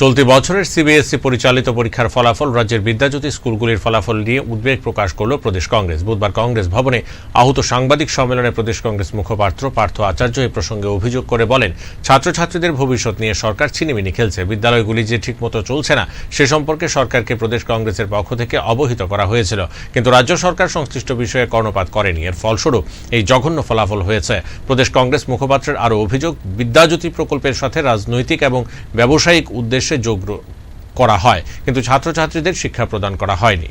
চলতি বছরের সিবিএসই পরিচালিত পরীক্ষার ফলাফল রাজ্যের বিদ্যাজ্যোতি স্কুলগুলির ফলাফল নিয়ে উদ্বেগ প্রকাশ করল প্রদেশ কংগ্রেস। বুধবার কংগ্রেস ভবনে আহত সাংবাদিক সম্মেলনে প্রদেশ কংগ্রেস মুখপাত্র পার্থ আচার্য এই প্রসঙ্গে অভিযোগ করে বলেন, ছাত্রছাত্রীদের ভবিষ্যৎ নিয়ে সরকার ছিনিমিনি খেলছে। বিদ্যালয়গুলি যে ঠিকমতো চলছে না, সে সম্পর্কে সরকারকে প্রদেশ কংগ্রেসের পক্ষ থেকে অবহিত করা হয়েছিল। কিন্তু রাজ্য সরকার সংশ্লিষ্ট বিষয়ে কর্ণপাত করেনি। এর ফলস্বরূপ এই জঘন্য ফলাফল হয়েছে। প্রদেশ কংগ্রেস মুখপাত্রের আরও অভিযোগ, বিদ্যাজ্যোতি প্রকল্পের সাথে রাজনৈতিক এবং ব্যবসায়িক উদ্দেশ্যে যোগ করা হয় কিন্তু ছাত্রছাত্রীদের শিক্ষা প্রদান করা হয়নি।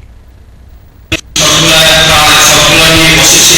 সবগুলা প্রায় সবগুলা নিয়ে বসেছি